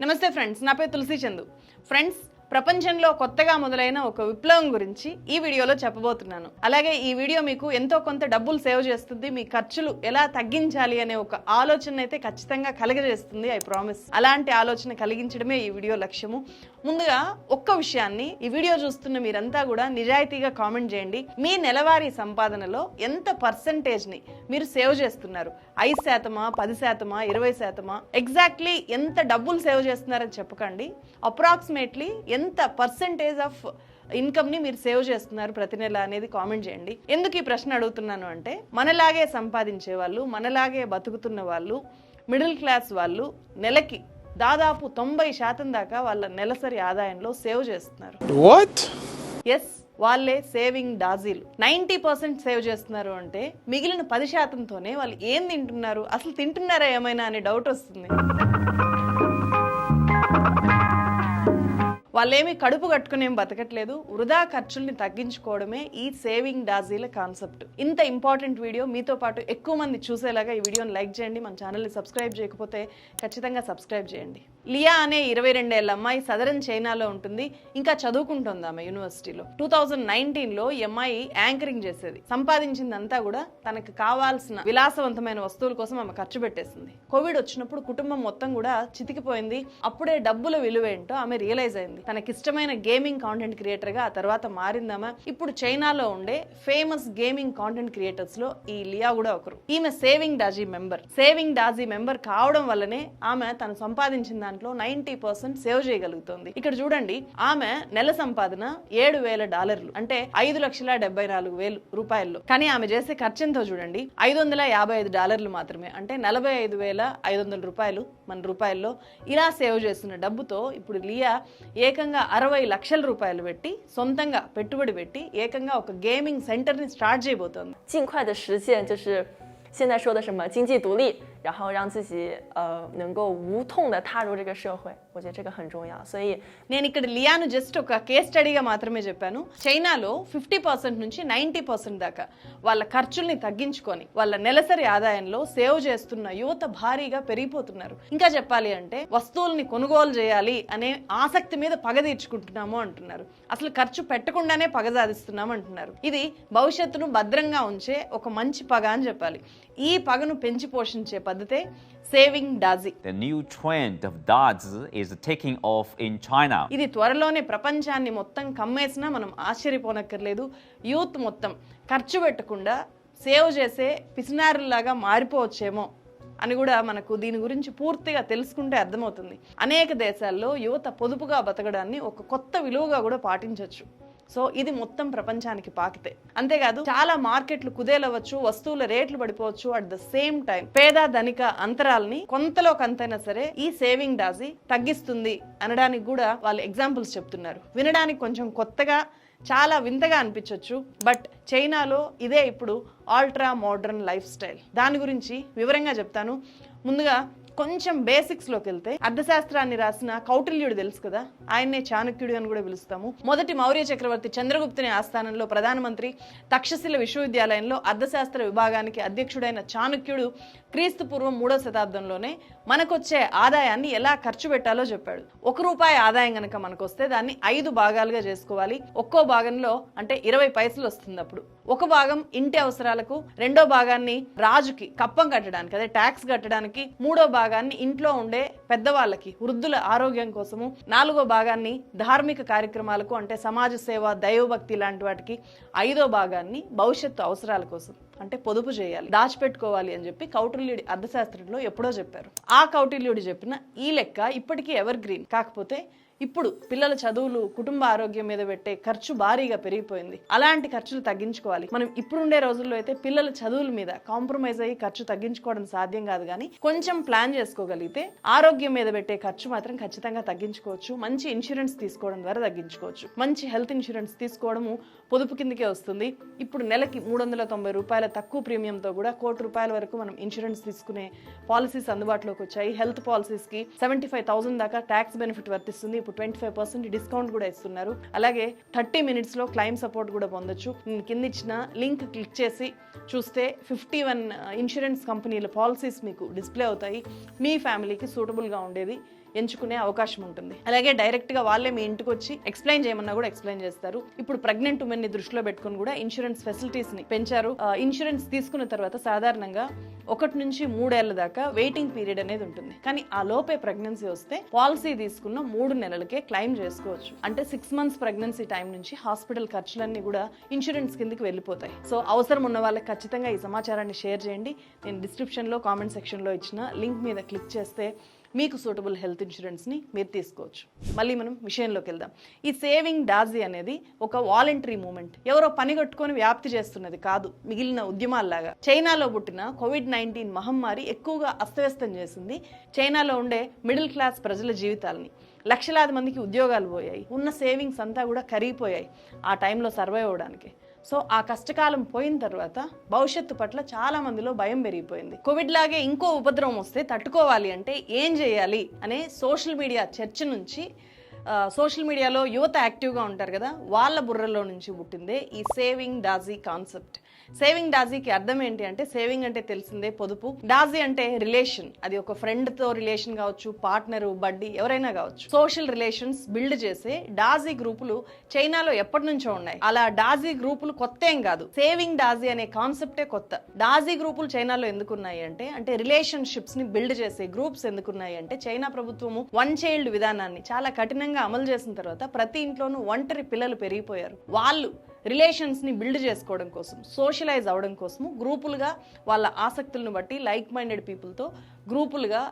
నమస్తే ఫ్రెండ్స్ నా పేరు తులసి చందు. ఫ్రెండ్స్ ప్రపంచంలో కొత్తగా మొదలైన ఒక విప్లవం గురించి ఈ వీడియోలో చెప్పబోతున్నాను. అలాగే ఈ వీడియో మీకు ఎంతో కొంత డబ్బులు సేవ్ చేస్తుంది మీ ఖర్చులు ఎలా తగ్గించాలి అనే ఒక ఆలోచన అయితే ఖచ్చితంగా కలగజేస్తుంది ఐ ప్రామిస్ అలాంటి ఆలోచన కలిగించడమే ఈ వీడియో లక్ష్యము. ముందుగా ఒక్క విషయాన్ని ఈ వీడియో చూస్తున్న మీరంతా కూడా నిజాయితీగా కామెంట్ చేయండి. మీ నెలవారీ సంపాదనలో ఎంత పర్సంటేజ్ని మీరు సేవ్ చేస్తున్నారు? ఐదు శాతమా పది శాతమా ఇరవై శాతమా? ఎగ్జాక్ట్లీ ఎంత డబ్బులు సేవ్ చేస్తున్నారని చెప్పకండి. అప్రాక్సిమేట్లీ ఎంత పర్సంటేజ్ ఆఫ్ ఇన్కమ్ని మీరు సేవ్ చేస్తున్నారు ప్రతి నెల అనేది కామెంట్ చేయండి. ఎందుకు ఈ ప్రశ్న అడుగుతున్నాను అంటే మనలాగే సంపాదించే వాళ్ళు మనలాగే బతుకుతున్న వాళ్ళు మిడిల్ క్లాస్ వాళ్ళు నెలకి దాదాపు తొంభై శాతం దాకా వాళ్ళ నెలసరి ఆదాయంలో సేవ్ చేస్తున్నారు? ఎస్ వాళ్ళే సేవింగ్ డాజీలు. నైంటీ పర్సెంట్ సేవ్ చేస్తున్నారు అంటే మిగిలిన పది శాతంతోనే వాళ్ళు ఏం తింటున్నారు? అసలు తింటున్నారా ఏమైనా అనే డౌట్ వస్తుంది. వాళ్ళేమి కడుపు కట్టుకునేం బతకట్లేదు వృధా ఖర్చుల్ని తగ్గించుకోవడమే ఈ సేవింగ్ డాజీల కాన్సెప్ట్. ఇంత ఇంపార్టెంట్ వీడియో మీతో పాటు ఎక్కువ మంది చూసేలాగా ఈ వీడియోని లైక్ చేయండి మన ఛానల్ని సబ్స్క్రైబ్ చేయకపోతే ఖచ్చితంగా సబ్స్క్రైబ్ చేయండి. లియా అనే ఇరవై రెండేళ్ళ అమ్మాయి సదరన్ చైనాలో ఉంటుంది. ఇంకా చదువుకుంటుంది ఆమె యూనివర్సిటీలో. టూ థౌజండ్ నైన్టీన్లో ఈ అమ్మాయి యాంకరింగ్ చేసేది. సంపాదించిందంతా కూడా తనకు కావాల్సిన విలాసవంతమైన వస్తువుల కోసం ఆమె ఖర్చు పెట్టేసింది. కోవిడ్ వచ్చినప్పుడు కుటుంబం మొత్తం కూడా చితికిపోయింది. అప్పుడే డబ్బుల విలువ ఏంటో ఆమె రియలైజ్ అయింది. తనకిష్టమైన గేమింగ్ కాంటెంట్ క్రియేటర్గా ఆ తర్వాత మారిందామా ఇప్పుడు చైనాలో ఉండే ఫేమస్ గేమింగ్ కాంటెంట్ క్రియేటర్స్లో ఈ లియా కూడా ఒకరు. ఈమె saving dazi member. Saving dazi member కావడం వల్లనే ఆమె తను సంపాదించిన దాంట్లో నైన్టీ పర్సెంట్ సేవ్ చేయగలుగుతుంది ఇక్కడ చూడండి ఆమె నెల సంపాదన ఏడు వేల డాలర్లు అంటే ఐదు లక్షల డెబ్బై నాలుగు వేలు రూపాయల్లో కానీ ఆమె చేసే ఖర్చు ఎంతో చూడండి ఐదు వందల యాభై ఐదు డాలర్లు మాత్రమే అంటే నలభై ఐదు వేల ఐదు వందల రూపాయలు మన రూపాయల్లో ఇలా సేవ్ చేస్తున్న డబ్బుతో ఇప్పుడు లియా ఏకంగా అరవై లక్షల రూపాయలు పెట్టి సొంతంగా పెట్టుబడి పెట్టి ఏకంగా ఒక గేమింగ్ సెంటర్ ని స్టార్ట్ చేయబోతోంది 尽快的实现，就是现在说的什么经济独立， 然后让自己呃能够无痛的踏入这个社会，我觉得这个很重要。所以 నేను ఇక్కడ లియాను జస్ట్ ఒక కేస్ స్టడీగా మాత్రమే చెప్పాను చైనాలో ఫిఫ్టీ పర్సెంట్ నుంచి నైంటీ పర్సెంట్ దాకా వాళ్ళ ఖర్చుల్ని తగ్గించుకొని వాళ్ళ నెలసరి ఆదాయంలో సేవ్ చేస్తున్న యువత భారీగా పెరిగిపోతున్నారు ఇంకా చెప్పాలి అంటే వస్తువుల్ని కొనుగోలు చేయాలి అనే ఆసక్తి మీద పగ తీర్చుకుంటున్నాము అంటున్నారు అసలు ఖర్చు పెట్టకుండానే పగ సాధిస్తున్నాము అంటున్నారు. ఇది భవిష్యత్తును భద్రంగా ఉంచే ఒక మంచి పగ అని చెప్పాలి. ఈ పగను పెంచి పోషించే పద్ధతే saving dazi The new trend of darts is taking off in China. ఇది త్వరలోనే ప్రపంచాన్ని మొత్తం కమ్మేసినా మనం ఆశ్చర్యపోనక్కర్లేదు. యూత్ మొత్తం ఖర్చు పెట్టకుండా సేవ్ చేసే పిసినారులాగా మారిపోవచ్చేమో అని కూడా మనకు దీని గురించి పూర్తిగా తెలుసుకుంటే అర్థమవుతుంది. అనేక దేశాల్లో యువత పొదుపుగా బతకడాన్ని ఒక కొత్త విలువగా కూడా పాటించవచ్చు సో ఇది మొత్తం ప్రపంచానికి పాకితే అంతేకాదు చాలా మార్కెట్లు కుదేలవచ్చు వస్తువుల రేట్లు పడిపోవచ్చు అట్ ద సేమ్ టైం పేద ధనిక అంతరాల్ని కొంతలో కంతైనా సరే ఈ సేవింగ్ డాజీ తగ్గిస్తుంది అనడానికి కూడా వాళ్ళు ఎగ్జాంపుల్స్ చెప్తున్నారు. వినడానికి కొంచెం కొత్తగా చాలా వింతగా అనిపించవచ్చు బట్ చైనాలో ఇదే ఇప్పుడు ఆల్ట్రా మోడర్న్ లైఫ్ స్టైల్ దాని గురించి వివరంగా చెప్తాను. ముందుగా కొంచెం బేసిక్స్లోకి వెళ్తే అర్థశాస్త్రాన్ని రాసిన కౌటిల్యుడు తెలుసు కదా? ఆయన్నే చాణక్యుడు అని కూడా పిలుస్తాము. మొదటి మౌర్య చక్రవర్తి చంద్రగుప్తుని ఆస్థానంలో ప్రధానమంత్రి తక్షశిల విశ్వవిద్యాలయంలో అర్థశాస్త్ర విభాగానికి అధ్యక్షుడైన చాణక్యుడు క్రీస్తు పూర్వం మూడో శతాబ్దంలోనే మనకొచ్చే ఆదాయాన్ని ఎలా ఖర్చు పెట్టాలో చెప్పాడు. ఒక రూపాయి ఆదాయం కనుక మనకు వస్తే దాన్ని ఐదు భాగాలుగా చేసుకోవాలి. ఒక్కో భాగంలో అంటే ఇరవై పైసలు వస్తుంది అప్పుడు. ఒక భాగం ఇంటి అవసరాలకు రెండో భాగాన్ని రాజుకి కప్పం కట్టడానికి అదే ట్యాక్స్ కట్టడానికి మూడో భాగం భాగాన్ని ఇంట్లో ఉండే పెద్దవాళ్ళకి వృద్ధుల ఆరోగ్యం కోసము నాలుగో భాగాన్ని ధార్మిక కార్యక్రమాలకు అంటే సమాజ సేవ దైవభక్తి లాంటి వాటికి ఐదో భాగాన్ని భవిష్యత్తు అవసరాల కోసం అంటే పొదుపు చేయాలి దాచిపెట్టుకోవాలి అని చెప్పి కౌటిల్యుడి అర్థశాస్త్రంలో ఎప్పుడో చెప్పారు. ఆ కౌటిల్యుడు చెప్పిన ఈ లెక్క ఇప్పటికీ ఎవర్ గ్రీన్ కాకపోతే ఇప్పుడు పిల్లల చదువులు కుటుంబ ఆరోగ్యం మీద పెట్టే ఖర్చు భారీగా పెరిగిపోయింది. అలాంటి ఖర్చులు తగ్గించుకోవాలి. మనం ఇప్పుడుండే రోజుల్లో అయితే పిల్లల చదువుల మీద కాంప్రమైజ్ అయ్యి ఖర్చు తగ్గించుకోవడం సాధ్యం కాదు కానీ కొంచెం ప్లాన్ చేసుకోగలిగితే ఆరోగ్యం మీద పెట్టే ఖర్చు మాత్రం ఖచ్చితంగా తగ్గించుకోవచ్చు. మంచి ఇన్సూరెన్స్ తీసుకోవడం ద్వారా తగ్గించుకోవచ్చు. మంచి హెల్త్ ఇన్సూరెన్స్ తీసుకోవడము పొదుపు కిందకే వస్తుంది. ఇప్పుడు నెలకి మూడు వందల తొంభై రూపాయల తక్కువ ప్రీమియంతో కూడా కోటి రూపాయల వరకు మనం ఇన్సూరెన్స్ తీసుకునే పాలసీస్ అందుబాటులోకి వచ్చాయి. హెల్త్ పాలసీస్కి సెవెంటీ ఫైవ్ థౌసండ్ దాకా ట్యాక్స్ బెనిఫిట్ వర్తిస్తుంది. ఇప్పుడు ట్వంటీ ఫైవ్ పర్సెంట్ డిస్కౌంట్ కూడా ఇస్తున్నారు. అలాగే థర్టీ మినిట్స్లో క్లైమ్ సపోర్ట్ కూడా పొందొచ్చు. కింద ఇచ్చిన లింక్ క్లిక్ చేసి చూస్తే ఫిఫ్టీ వన్ ఇన్సూరెన్స్ కంపెనీల పాలసీస్ మీకు డిస్ప్లే అవుతాయి. మీ ఫ్యామిలీకి సూటబుల్గా ఉండేది. ఎంచుకునే అవకాశం ఉంటుంది. అలాగే డైరెక్ట్గా వాళ్ళే మీ ఇంటికి వచ్చి ఎక్స్ప్లెయిన్ చేయమన్నా కూడా ఎక్స్ప్లెయిన్ చేస్తారు. ఇప్పుడు ప్రెగ్నెంట్ ఉమెన్ని దృష్టిలో పెట్టుకుని కూడా ఇన్సూరెన్స్ ఫెసిలిటీస్ని పెంచారు. ఇన్సూరెన్స్ తీసుకున్న తర్వాత సాధారణంగా ఒకటి నుంచి మూడేళ్ళ దాకా వెయిటింగ్ పీరియడ్ అనేది ఉంటుంది. కానీ ఆ లోపే ప్రెగ్నెన్సీ వస్తే పాలసీ తీసుకున్న మూడు నెలలకే క్లెయిమ్ చేసుకోవచ్చు. అంటే సిక్స్ మంత్స్ ప్రెగ్నెన్సీ టైం నుంచి హాస్పిటల్ ఖర్చులన్నీ కూడా ఇన్సూరెన్స్ కిందకి వెళ్ళిపోతాయి. సో అవసరం ఉన్న వాళ్ళకి ఖచ్చితంగా ఈ సమాచారాన్ని షేర్ చేయండి. నేను డిస్క్రిప్షన్లో కామెంట్ సెక్షన్లో ఇచ్చిన లింక్ మీద క్లిక్ చేస్తే మీకు సూటబుల్ హెల్త్ ఇన్సూరెన్స్ని మీరు తీసుకోవచ్చు. మళ్ళీ మనం విషయంలోకి వెళ్దాం. ఈ సేవింగ్ డాజీ అనేది ఒక వాలంటరీ మూమెంట్ ఎవరో పని కట్టుకొని వ్యాప్తి చేస్తున్నది కాదు. మిగిలిన ఉద్యమాల్లాగా. చైనాలో పుట్టిన కోవిడ్ నైన్టీన్ మహమ్మారి ఎక్కువగా అస్తవ్యస్తం చేసింది చైనాలో ఉండే మిడిల్ క్లాస్ ప్రజల జీవితాలని. లక్షలాది మందికి ఉద్యోగాలు పోయాయి. ఉన్న సేవింగ్స్ అంతా కూడా కరిగిపోయాయి. ఆ టైంలో సర్వైవ్ అవ్వడానికి. సో ఆ కష్టకాలం పోయిన తర్వాత భవిష్యత్తు పట్ల చాలా మందిలో భయం పెరిగిపోయింది. కోవిడ్ లాగే ఇంకో ఉపద్రవం వస్తే తట్టుకోవాలి అంటే ఏం చేయాలి అనే సోషల్ మీడియా చర్చ నుంచి సోషల్ మీడియాలో యువత యాక్టివ్గా ఉంటారు కదా వాళ్ళ బుర్రలో నుంచి పుట్టిందే ఈ సేవింగ్ డాజీ కాన్సెప్ట్. సేవింగ్ డాజీకి అర్థం ఏంటి అంటే సేవింగ్ అంటే తెలిసిందే పొదుపు. డాజీ అంటే రిలేషన్ అది ఒక ఫ్రెండ్తో రిలేషన్ కావచ్చు పార్ట్నర్ బడ్డీ ఎవరైనా కావచ్చు. సోషల్ రిలేషన్స్ బిల్డ్ చేసే డాజీ గ్రూపులు చైనాలో ఎప్పటి నుంచో ఉన్నాయి. అలా డాజీ గ్రూపులు కొత్త ఏం కాదు. సేవింగ్ డాజీ అనే కాన్సెప్టే కొత్త. డాజీ గ్రూపులు చైనాలో ఎందుకున్నాయి అంటే అంటే రిలేషన్షిప్స్ని బిల్డ్ చేసే గ్రూప్స్ ఎందుకున్నాయి అంటే చైనా ప్రభుత్వము వన్ చైల్డ్ విధానాన్ని చాలా కఠినంగా అమలు చేసిన తర్వాత ప్రతి ఇంట్లోనూ ఒంటరి పిల్లలు పెరిగిపోయారు. వాళ్ళు రిలేషన్స్ని బిల్డ్ చేసుకోవడం కోసం సోషలైజ్ అవ్వడం కోసము గ్రూపులుగా వాళ్ళ ఆసక్తులను బట్టి లైక్ మైండెడ్ పీపుల్తో గ్రూపులుగా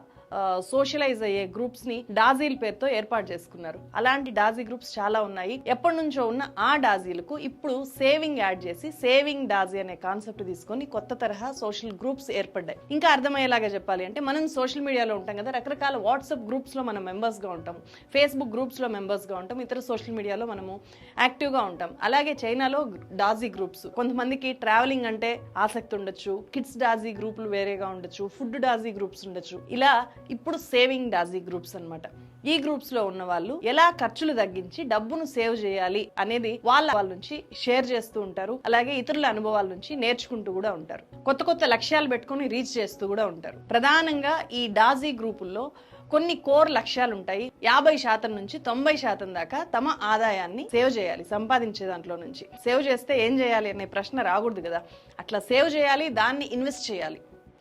సోషలైజ్ అయ్యే గ్రూప్స్ని డాజీల పేరుతో ఏర్పాటు చేసుకున్నారు. అలాంటి డాజీ గ్రూప్స్ చాలా ఉన్నాయి. ఎప్పటి నుంచో ఉన్న ఆ డాజీలకు ఇప్పుడు సేవింగ్ యాడ్ చేసి సేవింగ్ డాజీ అనే కాన్సెప్ట్ తీసుకొని కొత్త తరహా సోషల్ గ్రూప్స్ ఏర్పడ్డాయి. ఇంకా అర్థమయ్యేలాగా చెప్పాలి అంటే మనం సోషల్ మీడియాలో ఉంటాం కదా రకరకాల వాట్సాప్ గ్రూప్స్లో మనం మెంబర్స్గా ఉంటాం. ఫేస్బుక్ గ్రూప్స్లో మెంబర్స్గా ఉంటాం. ఇతర సోషల్ మీడియాలో మనము యాక్టివ్గా ఉంటాం. అలాగే చైనాలో డాజీ గ్రూప్స్ కొంతమందికి ట్రావెలింగ్ అంటే ఆసక్తి ఉండొచ్చు కిడ్స్ డాజీ గ్రూపులు వేరేగా ఉండొచ్చు ఫుడ్ డాజీ గ్రూప్స్ ఉండొచ్చు. ఇలా ఇప్పుడు సేవింగ్ డాజీ గ్రూప్స్ అన్నమాట. ఈ గ్రూప్స్లో ఉన్న వాళ్ళు ఎలా ఖర్చులు తగ్గించి డబ్బును సేవ్ చేయాలి అనేది వాళ్ళ వాళ్ళ నుంచి షేర్ చేస్తూ ఉంటారు. అలాగే ఇతరుల అనుభవాల నుంచి నేర్చుకుంటూ కూడా ఉంటారు. కొత్త కొత్త లక్ష్యాలు పెట్టుకొని రీచ్ చేస్తూ కూడా ఉంటారు. ప్రధానంగా ఈ డాజీ గ్రూపుల్లో కొన్ని కోర్ లక్ష్యాలు ఉంటాయి. యాభై శాతం నుంచి తొంభై శాతం దాకా తమ ఆదాయాన్ని సేవ్ చేయాలి సంపాదించే దాంట్లో నుంచి. సేవ్ చేస్తే ఏం చేయాలి అనే ప్రశ్న రాకూడదు కదా. అట్లా సేవ్ చేయాలి దాన్ని ఇన్వెస్ట్ చేయాలి.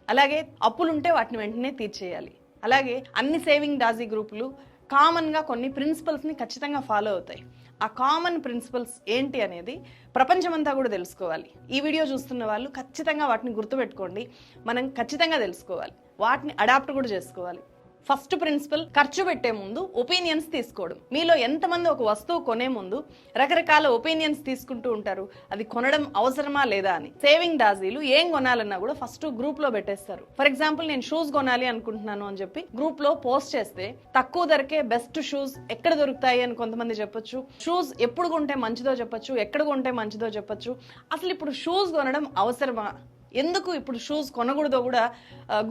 అలాగే అప్పులుంటే వాటిని వెంటనే తీర్చేయాలి. అలాగే అన్ని సేవింగ్ డాజీ గ్రూపులు కామన్గా కొన్ని ప్రిన్సిపల్స్ని ఖచ్చితంగా ఫాలో అవుతాయి. ఆ కామన్ ప్రిన్సిపల్స్ ఏంటి అనేది ప్రపంచమంతా కూడా తెలుసుకోవాలి. ఈ వీడియో చూస్తున్న వాళ్ళు ఖచ్చితంగా వాటిని గుర్తుపెట్టుకోండి. మనం ఖచ్చితంగా తెలుసుకోవాలి. వాటిని అడాప్ట్ కూడా చేసుకోవాలి. ఫస్ట్ ప్రిన్సిపల్ ఖర్చు పెట్టే ముందు ఒపీనియన్స్ తీసుకోవడం. మీలో ఎంతమంది ఒక వస్తువు కొనే ముందు రకరకాల ఒపీనియన్స్ తీసుకుంటూ ఉంటారు. అది కొనడం అవసరమా లేదా అని. సేవింగ్ డాజీలు ఏం కొనాలన్నా కూడా ఫస్ట్ గ్రూప్లో పెట్టేస్తారు. ఫర్ ఎగ్జాంపుల్ నేను షూస్ కొనాలి అనుకుంటున్నాను అని చెప్పి గ్రూప్లో పోస్ట్ చేస్తే తక్కువ ధరకే బెస్ట్ షూస్ ఎక్కడ దొరుకుతాయి అని కొంతమంది చెప్పొచ్చు. షూస్ ఎప్పుడు కొంటే మంచిదో చెప్పొచ్చు ఎక్కడ కొంటే మంచిదో చెప్పొచ్చు. అసలు ఇప్పుడు షూస్ కొనడం అవసరమా? ఎందుకు ఇప్పుడు షూస్ కొనకూడదో కూడా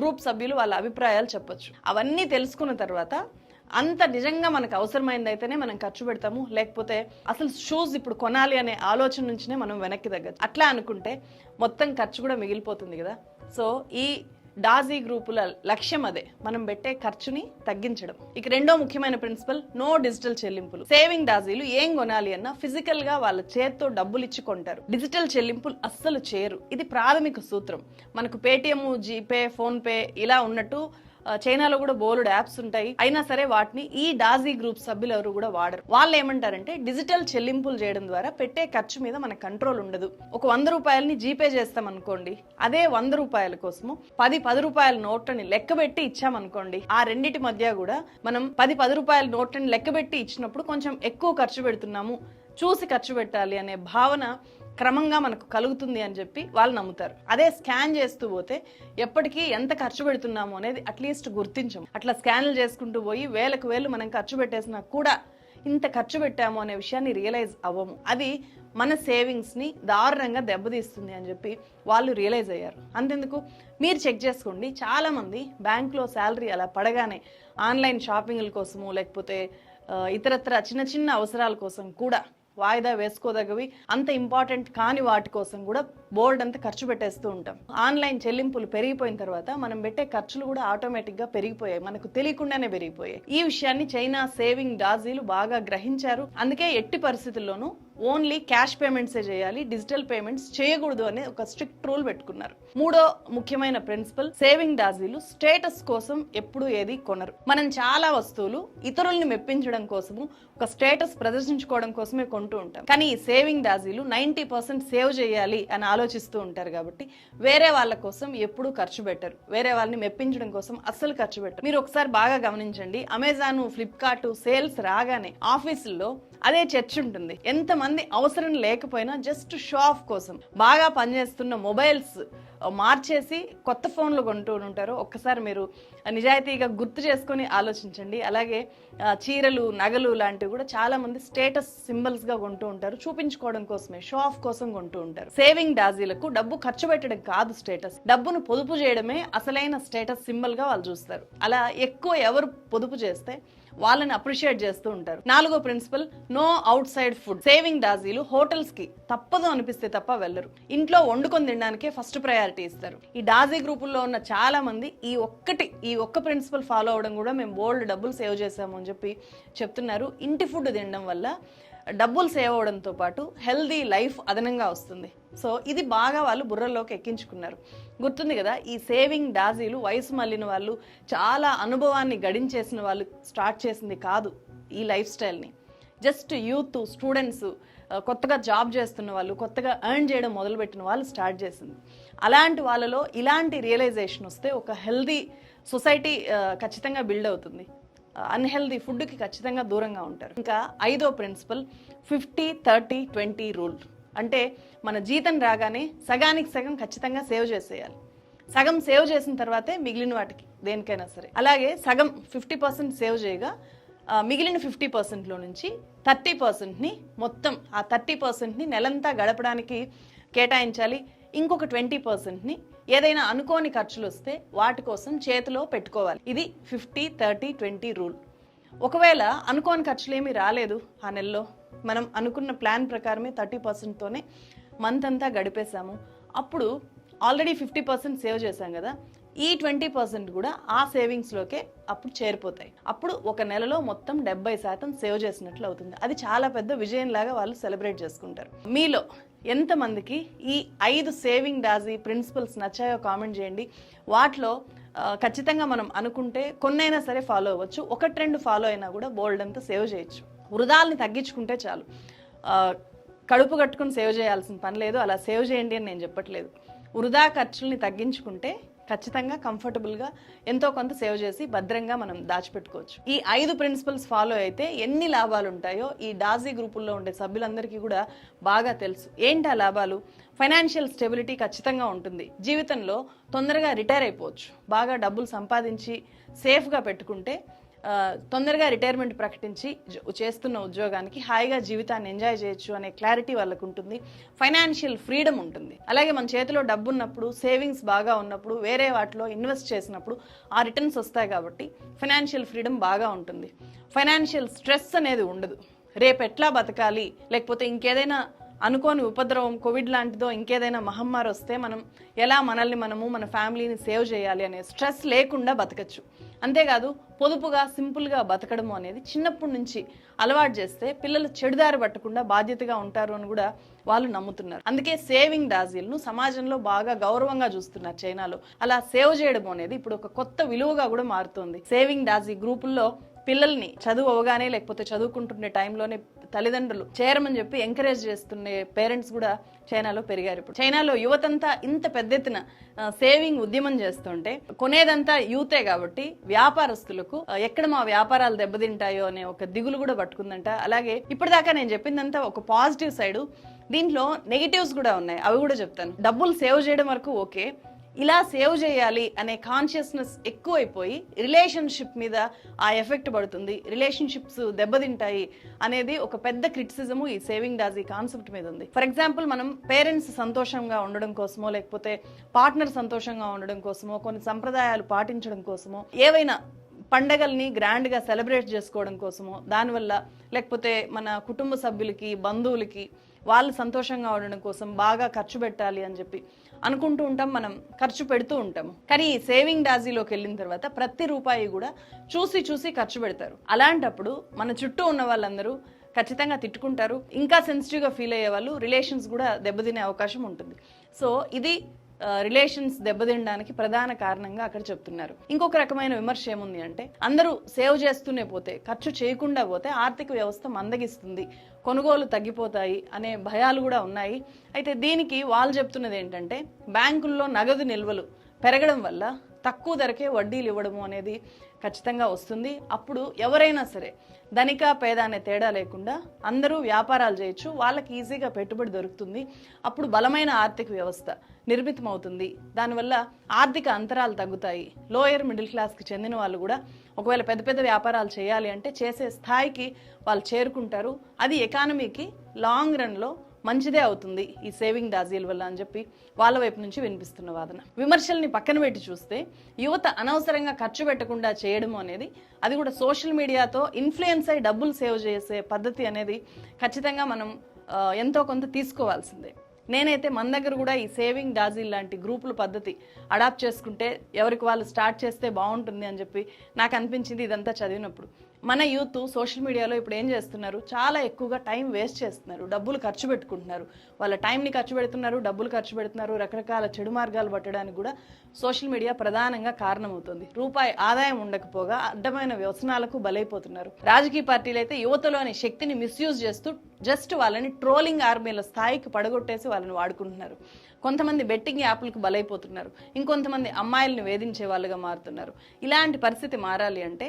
గ్రూప్ సభ్యులు వాళ్ళ అభిప్రాయాలు చెప్పొచ్చు. అవన్నీ తెలుసుకున్న తర్వాత అంత నిజంగా మనకు అవసరమైందైతేనే మనం ఖర్చు పెడతాము. లేకపోతే అసలు షూస్ ఇప్పుడు కొనాలి అనే ఆలోచన నుంచినే మనం వెనక్కి తగ్గచ్చు. అట్లా అనుకుంటే మొత్తం ఖర్చు కూడా మిగిలిపోతుంది కదా. సో ఈ డాజీ గ్రూపుల లక్ష్యం అదే. మనం పెట్టే ఖర్చుని తగ్గించడం. ఇక రెండో ముఖ్యమైన ప్రిన్సిపల్ నో డిజిటల్ చెల్లింపులు. సేవింగ్ డాజీలు ఏం కొనాలి అన్నా ఫిజికల్గా వాళ్ళ చేత్తో డబ్బులు ఇచ్చి కొంటారు. డిజిటల్ చెల్లింపులు అస్సలు చేయరు. ఇది ప్రాథమిక సూత్రం. మనకు పేటిఎం జీపే ఫోన్ పే ఇలా ఉన్నట్టు చైనాలో కూడా బోలుడు యాప్స్ ఉంటాయి. అయినా సరే వాటిని ఈ డాజీ గ్రూప్ సభ్యులు ఎవరు కూడా వాడరు. వాళ్ళు ఏమంటారంటే డిజిటల్ చెల్లింపులు చేయడం ద్వారా పెట్టే ఖర్చు మీద మన కంట్రోల్ ఉండదు. ఒక వంద రూపాయలని జీపే చేస్తాం అనుకోండి. అదే వంద రూపాయల కోసము పది పది రూపాయల నోట్లని లెక్కబెట్టి ఇచ్చామనుకోండి ఆ రెండిటి మధ్య కూడా మనం పది పది రూపాయల నోట్లని లెక్కబెట్టి ఇచ్చినప్పుడు కొంచెం ఎక్కువ ఖర్చు పెడుతున్నాము. చూసి ఖర్చు పెట్టాలి అనే భావన క్రమంగా మనకు కలుగుతుంది అని చెప్పి వాళ్ళు నమ్ముతారు. అదే స్కాన్ చేస్తూ పోతే ఎప్పటికీ ఎంత ఖర్చు పెడుతున్నాము అనేది అట్లీస్ట్ గుర్తించము. అట్లా స్కాన్లు చేసుకుంటూ పోయి వేలకు వేలు మనం ఖర్చు పెట్టేసినా కూడా ఇంత ఖర్చు పెట్టాము అనే విషయాన్ని రియలైజ్ అవ్వము. అది మన సేవింగ్స్ని దారుణంగా దెబ్బతీస్తుంది అని చెప్పి వాళ్ళు రియలైజ్ అయ్యారు. అంతెందుకు? మీరు చెక్ చేసుకోండి. చాలామంది బ్యాంక్లో శాలరీ అలా పడగానే ఆన్లైన్ షాపింగ్ల కోసము లేకపోతే ఇతరత్ర చిన్న చిన్న అవసరాల కోసం కూడా వాయిదా వేసుకోదగ్గవి అంత ఇంపార్టెంట్ కాని వాటి కోసం కూడా బోర్డు అంత ఖర్చు పెట్టేస్తూ ఉంటాం. ఆన్లైన్ చెల్లింపులు పెరిగిపోయిన తర్వాత మనం పెట్టే ఖర్చులు కూడా ఆటోమేటిక్గా పెరిగిపోయాయి. మనకు తెలియకుండానే పెరిగిపోయాయి. ఈ విషయాన్ని చైనా సేవింగ్ డాజీలు బాగా గ్రహించారు. అందుకే ఎట్టి పరిస్థితుల్లోనూ ఓన్లీ క్యాష్ పేమెంట్సే చేయాలి డిజిటల్ పేమెంట్స్ చేయకూడదు అనే ఒక స్ట్రిక్ట్ రూల్ పెట్టుకున్నారు. మూడో ముఖ్యమైన ప్రిన్సిపల్ సేవింగ్ డాజీలు స్టేటస్ కోసం ఎప్పుడు ఏది కొనరు. మనం చాలా వస్తువులు ఇతరుల్ని మెప్పించడం కోసము ఒక స్టేటస్ ప్రదర్శించుకోవడం కోసమే కొంటూ ఉంటాం. కానీ ఈ సేవింగ్ డాజీలు నైంటీ పర్సెంట్ సేవ్ చేయాలి అని ఆలోచిస్తూ ఉంటారు కాబట్టి వేరే వాళ్ళ కోసం ఎప్పుడూ ఖర్చు పెట్టరు. వేరే వాళ్ళని మెప్పించడం కోసం అస్సలు ఖర్చు పెట్టరు. మీరు ఒకసారి బాగా గమనించండి. అమెజాన్ ఫ్లిప్కార్ట్ సేల్స్ రాగానే ఆఫీసుల్లో అదే చర్చ ఉంటుంది. ఎంతమంది అవసరం లేకపోయినా జస్ట్ షో ఆఫ్ కోసం. బాగా పనిచేస్తున్న మొబైల్స్ మార్చేసి కొత్త ఫోన్లు కొంటూ ఉంటారు. ఒక్కసారి మీరు నిజాయితీగా గుర్తు చేసుకొని ఆలోచించండి. అలాగే చీరలు నగలు లాంటివి కూడా చాలామంది స్టేటస్ సింబల్స్గా కొంటూ ఉంటారు. చూపించుకోవడం కోసమే షో ఆఫ్ కోసం కొంటూ ఉంటారు. సేవింగ్ డాజీలకు డబ్బు ఖర్చు పెట్టడం కాదు స్టేటస్ డబ్బును పొదుపు చేయడమే అసలైన స్టేటస్ సింబల్గా వాళ్ళు చూస్తారు. అలా ఎక్కువ ఎవరు పొదుపు చేస్తే వాళ్ళని అప్రిషియేట్ చేస్తూ ఉంటారు. నాలుగో principle no outside food. Saving డాజీలు హోటల్స్కి తప్పదు అనిపిస్తే తప్ప వెళ్ళరు. ఇంట్లో వండుకొని తినడానికే ఫస్ట్ ప్రయారిటీ ఇస్తారు. ఈ డాజీ గ్రూపుల్లో ఉన్న చాలా మంది ఈ ఒక్కటి ఈ ఒక్క ప్రిన్సిపల్ ఫాలో అవడం కూడా మేము బోల్డ్ డబ్బులు సేవ్ చేసాము అని చెప్పి చెప్తున్నారు. ఇంటి ఫుడ్ తినడం వల్ల డబ్బులు సేవ్ అవడంతో పాటు హెల్దీ లైఫ్ అదనంగా వస్తుంది. సో ఇది బాగా వాళ్ళు బుర్రలోకి ఎక్కించుకున్నారు. గుర్తుంది కదా ఈ సేవింగ్ డాజీలు వయసు మళ్ళిన వాళ్ళు చాలా అనుభవాన్ని గడించేసిన వాళ్ళు స్టార్ట్ చేసింది కాదు ఈ లైఫ్ స్టైల్ని. జస్ట్ యూత్ స్టూడెంట్స్ కొత్తగా జాబ్ చేస్తున్న వాళ్ళు కొత్తగా ఎర్న్ చేయడం మొదలుపెట్టిన వాళ్ళు స్టార్ట్ చేసింది. అలాంటి వాళ్ళలో ఇలాంటి రియలైజేషన్ వస్తే ఒక హెల్దీ సొసైటీ ఖచ్చితంగా బిల్డ్ అవుతుంది. అన్హెల్దీ ఫుడ్కి ఖచ్చితంగా దూరంగా ఉంటారు. ఇంకా ఐదో principle fifty thirty twenty rule అంటే మన జీతం రాగానే సగానికి సగం ఖచ్చితంగా సేవ్ చేసేయాలి. సగం సేవ్ చేసిన తర్వాతే మిగిలిన వాటికి దేనికైనా సరే. అలాగే సగం ఫిఫ్టీ పర్సెంట్ సేవ్ చేయగా మిగిలిన ఫిఫ్టీ పర్సెంట్లో నుంచి థర్టీ పర్సెంట్ని మొత్తం ఆ థర్టీ పర్సెంట్ని నెలంతా గడపడానికి కేటాయించాలి. ఇంకొక ట్వంటీ పర్సెంట్ని ఏదైనా అనుకోని ఖర్చులు వస్తే వాటి కోసం చేతిలో పెట్టుకోవాలి. ఇది ఫిఫ్టీ థర్టీ ట్వంటీ రూల్. ఒకవేళ అనుకోని ఖర్చులు ఏమీ రాలేదు ఆ నెలలో మనం అనుకున్న ప్లాన్ ప్రకారమే థర్టీ పర్సెంట్తోనే మంత్ అంతా గడిపేశాము. అప్పుడు ఆల్రెడీ ఫిఫ్టీ పర్సెంట్ సేవ్ చేశాం కదా. ఈ ట్వంటీ పర్సెంట్ కూడా ఆ సేవింగ్స్లోకే అప్పుడు చేరిపోతాయి. అప్పుడు ఒక నెలలో మొత్తం డెబ్బై శాతం సేవ్ చేసినట్లు అవుతుంది. అది చాలా పెద్ద విజయం లాగా వాళ్ళు సెలబ్రేట్ చేసుకుంటారు. మీలో ఎంతమందికి ఈ ఐదు సేవింగ్ డాజీ ప్రిన్సిపల్స్ నచ్చాయో కామెంట్ చేయండి. వాటిలో ఖచ్చితంగా మనం అనుకుంటే కొన్నైనా సరే ఫాలో అవ్వచ్చు. ఒకటి రెండు ఫాలో అయినా కూడా బోల్డ్ అంతా సేవ్ చేయొచ్చు. వృధాల్ని తగ్గించుకుంటే చాలు. కడుపు కట్టుకుని సేవ్ చేయాల్సిన పని లేదు. అలా సేవ్ చేయండి అని నేను చెప్పట్లేదు. వృధా ఖర్చుల్ని తగ్గించుకుంటే ఖచ్చితంగా కంఫర్టబుల్గా ఎంతో కొంత సేవ్ చేసి భద్రంగా మనం దాచిపెట్టుకోవచ్చు. ఈ ఐదు ప్రిన్సిపల్స్ ఫాలో అయితే ఎన్ని లాభాలు ఉంటాయో ఈ డాజీ గ్రూపుల్లో ఉండే సభ్యులందరికీ కూడా బాగా తెలుసు. ఏంటి ఆ లాభాలు? ఫైనాన్షియల్ స్టెబిలిటీ ఖచ్చితంగా ఉంటుంది. జీవితంలో తొందరగా రిటైర్ అయిపోవచ్చు. బాగా డబ్బులు సంపాదించి సేఫ్గా పెట్టుకుంటే తొందరగా రిటైర్మెంట్ ప్రకటించి జ- చేస్తున్న ఉద్యోగానికి హాయిగా జీవితాన్ని ఎంజాయ్ చేయొచ్చు అనే క్లారిటీ వాళ్ళకు ఉంటుంది. ఫైనాన్షియల్ ఫ్రీడమ్ ఉంటుంది. అలాగే మన చేతిలో డబ్బు ఉన్నప్పుడు సేవింగ్స్ బాగా ఉన్నప్పుడు వేరే వాటిలో ఇన్వెస్ట్ చేసినప్పుడు ఆ రిటర్న్స్ వస్తాయి కాబట్టి ఫైనాన్షియల్ ఫ్రీడమ్ బాగా ఉంటుంది. ఫైనాన్షియల్ స్ట్రెస్ అనేది ఉండదు. రేపు ఎట్లా బతకాలి? లేకపోతే ఇంకేదైనా అనుకోని ఉపద్రవం కోవిడ్ లాంటిదో ఇంకేదైనా మహమ్మారి వస్తే మనం ఎలా మనల్ని మనము మన ఫ్యామిలీని సేవ్ చేయాలి అనే స్ట్రెస్ లేకుండా బతకచ్చు. అంతేకాదు పొదుపుగా సింపుల్గా బతకడము అనేది చిన్నప్పటి నుంచి అలవాటు చేస్తే పిల్లలు చెడుదారి పట్టకుండా బాధ్యతగా ఉంటారు అని కూడా వాళ్ళు నమ్ముతున్నారు. అందుకే సేవింగ్ డాజీలను సమాజంలో బాగా గౌరవంగా చూస్తున్నారు చైనాలో. అలా సేవ్ చేయడం అనేది ఇప్పుడు ఒక కొత్త విలువగా కూడా మారుతోంది. సేవింగ్ డాజీ గ్రూపుల్లో పిల్లల్ని చదువు అవగానే లేకపోతే చదువుకుంటుండే టైంలోనే తల్లిదండ్రులు చేరమని చెప్పి ఎంకరేజ్ చేస్తున్న పేరెంట్స్ కూడా చైనాలో పెరిగారు ఇప్పుడు. చైనాలో యువతంతా ఇంత పెద్ద ఎత్తున సేవింగ్ ఉద్యమం చేస్తుంటే కొనేదంతా యూతే కాబట్టి వ్యాపారస్తులకు ఎక్కడ మా వ్యాపారాలు దెబ్బతింటాయో అనే ఒక దిగులు కూడా పట్టుకుందంట. అలాగే ఇప్పటిదాకా నేను చెప్పిందంతా ఒక పాజిటివ్ సైడ్ దీంట్లో నెగిటివ్స్ కూడా ఉన్నాయి. అవి కూడా చెప్తాను. డబ్బులు సేవ్ చేయడం వరకు ఓకే ఇలా సేవ్ చేయాలి అనే కాన్షియస్నెస్ ఎక్కువైపోయి రిలేషన్షిప్ మీద ఆ ఎఫెక్ట్ పడుతుంది. రిలేషన్షిప్స్ దెబ్బతింటాయి అనేది ఒక పెద్ద క్రిటిసిజము ఈ సేవింగ్ డాజ్ ఈ కాన్సెప్ట్ మీద ఉంది. ఫర్ ఎగ్జాంపుల్ మనం పేరెంట్స్ సంతోషంగా ఉండడం కోసమో లేకపోతే పార్ట్నర్ సంతోషంగా ఉండడం కోసమో కొన్ని సంప్రదాయాలు పాటించడం కోసమో ఏవైనా పండగల్ని గ్రాండ్గా సెలబ్రేట్ చేసుకోవడం కోసమో దానివల్ల లేకపోతే మన కుటుంబ సభ్యులకి బంధువులకి వాళ్ళు సంతోషంగా ఉండడం కోసం బాగా ఖర్చు పెట్టాలి అని చెప్పి అనుకుంటూ ఉంటాం మనం ఖర్చు పెడుతూ ఉంటాము కానీ సేవింగ్ డాజీలోకి వెళ్ళిన తర్వాత ప్రతి రూపాయి కూడా చూసి చూసి ఖర్చు పెడతారు. అలాంటప్పుడు మన చుట్టూ ఉన్న వాళ్ళందరూ ఖచ్చితంగా తిట్టుకుంటారు. ఇంకా సెన్సిటివ్గా ఫీల్ అయ్యే వాళ్ళు రిలేషన్స్ కూడా దెబ్బతినే అవకాశం ఉంటుంది. సో ఇది రిలేషన్స్ దెబ్బతినడానికి ప్రధాన కారణంగా అక్కడ చెప్తున్నారు. ఇంకొక రకమైన విమర్శ ఏముంది అంటే అందరూ సేవ్ చేస్తూనే పోతే ఖర్చు చేయకుండా పోతే ఆర్థిక వ్యవస్థ మందగిస్తుంది కొనుగోలు తగ్గిపోతాయి అనే భయాలు కూడా ఉన్నాయి. అయితే దీనికి వాళ్ళు చెప్తున్నది ఏంటంటే బ్యాంకుల్లో నగదు నిల్వలు పెరగడం వల్ల తక్కువ ధరకే వడ్డీలు ఇవ్వడము అనేది ఖచ్చితంగా వస్తుంది. అప్పుడు ఎవరైనా సరే ధనిక పేద అనే తేడా లేకుండా అందరూ వ్యాపారాలు చేయొచ్చు. వాళ్ళకి ఈజీగా పెట్టుబడి దొరుకుతుంది. అప్పుడు బలమైన ఆర్థిక వ్యవస్థ నిర్మితమవుతుంది. దానివల్ల ఆర్థిక అంతరాలు తగ్గుతాయి. లోయర్ మిడిల్ క్లాస్కి చెందిన వాళ్ళు కూడా ఒకవేళ పెద్ద పెద్ద వ్యాపారాలు చేయాలి అంటే చేసే స్థాయికి వాళ్ళు చేరుకుంటారు. అది ఎకానమీకి లాంగ్ రన్లో మంచిదే అవుతుంది ఈ సేవింగ్ డాజీల వల్ల అని చెప్పి వాళ్ళ వైపు నుంచి వినిపిస్తున్న వాదన. విమర్శల్ని పక్కన పెట్టి చూస్తే యువత అనవసరంగా ఖర్చు పెట్టకుండా చేయడం అనేది అది కూడా సోషల్ మీడియాతో ఇన్ఫ్లుయెన్స్ అయి డబ్బులు సేవ్ చేసే పద్ధతి అనేది ఖచ్చితంగా మనం ఎంతో కొంత తీసుకోవాల్సిందే. నేనైతే మన దగ్గర కూడా ఈ సేవింగ్ డాజీల్ లాంటి గ్రూపుల పద్ధతి అడాప్ట్ చేసుకుంటే ఎవరికి వాళ్ళు స్టార్ట్ చేస్తే బాగుంటుంది అని చెప్పి నాకు అనిపించింది ఇదంతా చదివినప్పుడు. మన యూత్ సోషల్ మీడియాలో ఇప్పుడు ఏం చేస్తున్నారు? చాలా ఎక్కువగా టైం వేస్ట్ చేస్తున్నారు. డబ్బులు ఖర్చు పెట్టుకుంటున్నారు. వాళ్ళ టైంని ఖర్చు పెడుతున్నారు డబ్బులు ఖర్చు పెడుతున్నారు రకరకాల చెడు మార్గాలు పట్టడానికి కూడా సోషల్ మీడియా ప్రధానంగా కారణమవుతుంది. రూపాయి ఆదాయం ఉండకపోగా అడ్డమైన వ్యసనాలకు బలైపోతున్నారు. రాజకీయ పార్టీలు అయితే యువతలోని శక్తిని మిస్యూజ్ చేస్తూ జస్ట్ వాళ్ళని ట్రోలింగ్ ఆర్మీల స్థాయికి పడగొట్టేసి వాళ్ళని వాడుకుంటున్నారు. కొంతమంది బెట్టింగ్ యాప్లకు బలైపోతున్నారు. ఇంకొంతమంది అమ్మాయిలను వేధించే వాళ్ళుగా మారుతున్నారు. ఇలాంటి పరిస్థితి మారాలి అంటే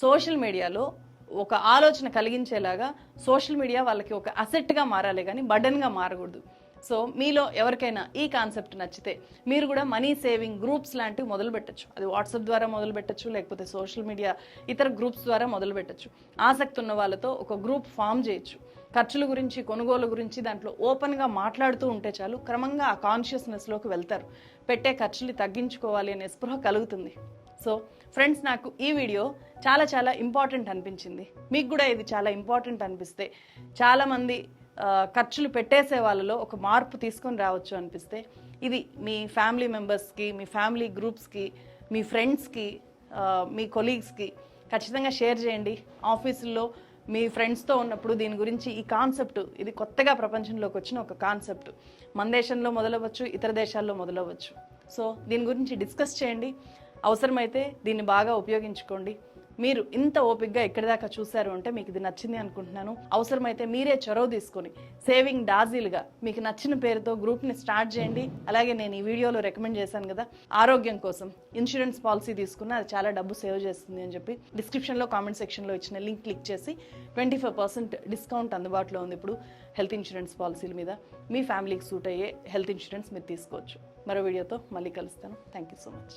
సోషల్ మీడియాలో ఒక ఆలోచన కలిగించేలాగా సోషల్ మీడియా వాళ్ళకి ఒక అసెట్గా మారాలి కానీ బర్డన్గా మారకూడదు. సో మీలో ఎవరికైనా ఈ కాన్సెప్ట్ నచ్చితే మీరు కూడా మనీ సేవింగ్ గ్రూప్స్ లాంటివి మొదలు పెట్టచ్చు. అది వాట్సాప్ ద్వారా మొదలు పెట్టచ్చు లేకపోతే సోషల్ మీడియా ఇతర గ్రూప్స్ ద్వారా మొదలు పెట్టచ్చు. ఆసక్తి ఉన్న వాళ్ళతో ఒక గ్రూప్ ఫామ్ చేయొచ్చు. ఖర్చుల గురించి కొనుగోలు గురించి దాంట్లో ఓపెన్గా మాట్లాడుతూ ఉంటే చాలు క్రమంగా ఆ కాన్షియస్నెస్లోకి వెళ్తారు. పెట్టే ఖర్చులు తగ్గించుకోవాలి అనే స్పృహ కలుగుతుంది. సో ఫ్రెండ్స్ నాకు ఈ వీడియో చాలా చాలా ఇంపార్టెంట్ అనిపించింది. మీకు కూడా ఇది చాలా ఇంపార్టెంట్ అనిపిస్తే చాలామంది ఖర్చులు పెట్టేసే వాళ్ళలో ఒక మార్పు తీసుకొని రావచ్చు అనిపిస్తే ఇది మీ ఫ్యామిలీ మెంబర్స్కి మీ ఫ్యామిలీ గ్రూప్స్కి మీ ఫ్రెండ్స్కి మీ కొలీగ్స్కి ఖచ్చితంగా షేర్ చేయండి. ఆఫీసుల్లో మీ ఫ్రెండ్స్తో ఉన్నప్పుడు దీని గురించి ఈ కాన్సెప్ట్ ఇది కొత్తగా ప్రపంచంలోకి వచ్చిన ఒక కాన్సెప్ట్. మన దేశంలో మొదలవ్వచ్చు ఇతర దేశాల్లో మొదలవ్వచ్చు. సో దీని గురించి డిస్కస్ చేయండి. అవసరమైతే దీన్ని బాగా ఉపయోగించుకోండి. మీరు ఇంత ఓపిక్గా ఎక్కడి దాకా చూశారు అంటే మీకు ఇది నచ్చింది అనుకుంటున్నాను. అవసరమైతే మీరే చొరవ తీసుకొని సేవింగ్ డాజీలుగా మీకు నచ్చిన పేరుతో గ్రూప్ని స్టార్ట్ చేయండి. అలాగే నేను ఈ వీడియోలో రికమెండ్ చేశాను కదా ఆరోగ్యం కోసం ఇన్సూరెన్స్ పాలసీ తీసుకున్న అది చాలా డబ్బు సేవ్ చేస్తుంది అని చెప్పి డిస్క్రిప్షన్లో కామెంట్ సెక్షన్లో ఇచ్చిన లింక్ క్లిక్ చేసి ట్వంటీ ఫైవ్ పర్సెంట్ డిస్కౌంట్ అందుబాటులో ఉంది ఇప్పుడు హెల్త్ ఇన్సూరెన్స్ పాలసీల మీద. మీ ఫ్యామిలీకి సూట్ అయ్యే హెల్త్ ఇన్సూరెన్స్ మీరు తీసుకోవచ్చు. మరో వీడియోతో మళ్ళీ కలుస్తాను. Thank you so much.